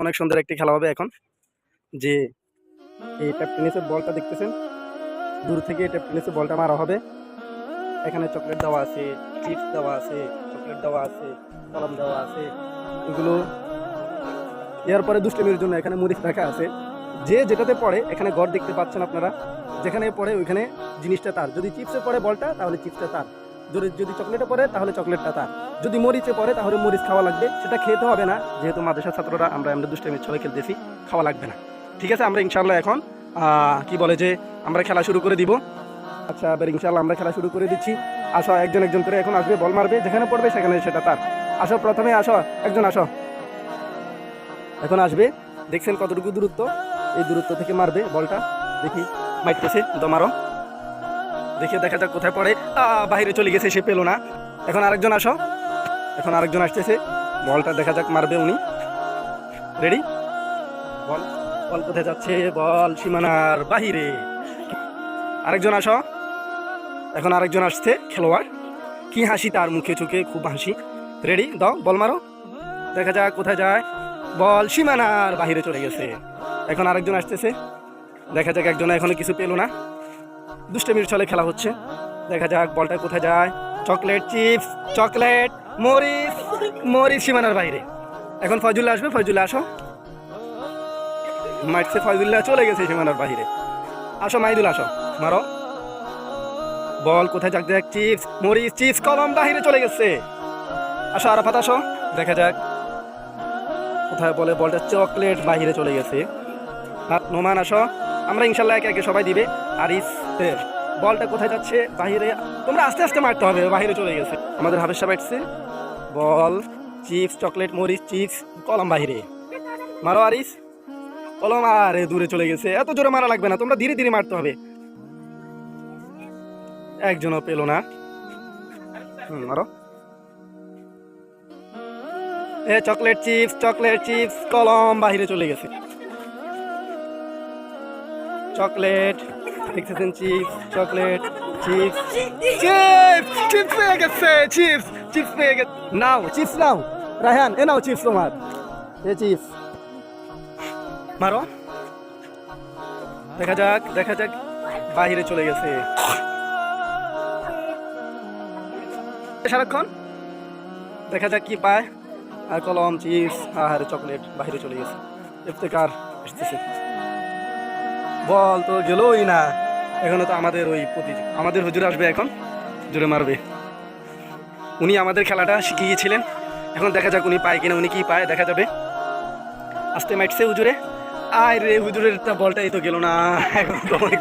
অনেক সুন্দর একটি খেলা হবে এখন। যে এই ট্যাপ টেনিসের বলটা দেখতেছেন? দূর থেকে ট্যাপ টেনিসের বলটা মারা হবে। এখানে চকলেট দেওয়া আছে চিপস দেওয়া আছে চকলেট দেওয়া আছে, কলম দেওয়া আছে। এগুলো এর পরে দুষ্টমির জন্য এখানে মরিচ রাখা আছে। যে যেটাতে পড়ে, এখানে ঘর দেখতে পাচ্ছেন আপনারা। যেখানে পড়ে, ওইখানে জিনিসটা তার। যদি চিপসে পড়ে বলটা, তাহলে চিপসটা তার। যদি যদি চকলেটে পড়ে তাহলে চকলেটটা তার। যদি মরিচে পড়ে তাহলে মরিচ খাওয়া লাগবে। সেটা খেতে হবে না। যেহেতু মাদ্রাসার ছাত্ররা, আমরা আমরা দুষ্টামির ছলে খেলতেছি, খাওয়া লাগবে না। ঠিক আছে, আমরা ইনশাল্লাহ এখন কি বলে যে, আমরা খেলা শুরু করে দিব। আচ্ছা এবার ইনশাল্লাহ আমরা খেলা শুরু করে দিচ্ছি। আসো, একজন একজন করে এখন আসবে, বল মারবে, যেখানে পড়বে সেখানে সেটা তার। আসো, প্রথমে আসো, একজন আসো। এখন আসবে, দেখছেন কতটুকু দূরত্ব? এই দূরত্ব থেকে মারবে বলটা। দেখি, মারতেছে, তো দেখে দেখা যাক কোথায় পড়ে। বাইরে চলে গেছে, সে পেল না। এখন আরেকজন আসো। এখন আরেকজন আসতেছে। বলটা দেখা যাক মারবে উনি। রেডি বল বল কোথায় যাচ্ছে? বল, সীমানার বাহিরে। আরেকজন আসো। এখন আরেকজন আসছে, খেলোয়াড়। কি হাসি তার মুখে চোখে, খুব হাসি। রেডি দাও, বল মারো। দেখা যাক কোথায় যায়। বল, সীমানার বাহিরে চলে গেছে। এখন আরেকজন আসতেছে। দেখা যাক একজন এখনও কিছু পেল না। দুষ্টমির ছলে খেলা হচ্ছে। দেখা যাক, বলটা কোথায় যায়? চকলেট চিপস, চকলেট, মরিচ মরিচ সীমানার বাইরে। এখন ফজুল্লাহ আসবে ফজুল্লাহ আসো। মাঠছে ফজুল্লাহ চলে গেছে সীমানার বাইরে। আসো মাইদুল, আসো। মারো। বল কোথায় যাক, দেখ, চিপস, মরিচ, চিপস, কলম বাহিরে চলে গেছে। আসো, আরাফাত, আসো। দেখা যাক। কোথায় বলে, বলটা চকলেট বাহিরে চলে গেছে। নোমান, আসো। আমরা ইনশাল্লাহ একে একে সবাই দিবে। আরিস বলটা কোথায় যাচ্ছে বাহিরে তোমরা আস্তে আস্তে মারতে হবে বাহিরে চলে গেছে। আমাদের সাহেব আসছে বল চিপস চকলেট মরিচ চিপস কলম বাহিরে। মারো আরিস। কলম আরে দূরে চলে গেছে। এত জোরে মারা লাগবে না তোমরা ধীরে ধীরে মারতে হবে। একজনও পেল না। হুম, মারো। এ চকলেট চিপস চকলেট চিপস কলম বাহিরে চলে গেছে। চকলেট, দেখতেছেন chips, chocolate, chips. Chips chips পেয়ে গেছে, চিপস চিপস পেয়ে গেছে। নাও, চিপস নাও। রায়হান, এ নাও চিপস তোমার। এ চিপস। মারো। দেখা যাক দেখা যাক, বাহিরে চলে গেছে। সারাক্ষণ। দেখা যাক কি পায়। আর কলম, চিপস, আর চকলেট বাহিরে চলে গেছে। ইফতেকার আসতেছে। বল তো গেলই না। এখনও তো আমাদের ওই প্রতি আমাদের হুজুর আসবে এখন জোরে মারবে। উনি আমাদের খেলাটা শিখিয়েছিলেন। এখন দেখা যাক উনি পায় কিনা, উনি কি পায়, দেখা যাবে। আস্তে মাইটছে হুজুরে। আয় রে হুজুরের বলটাই তো গেল না, এখন তো অনেক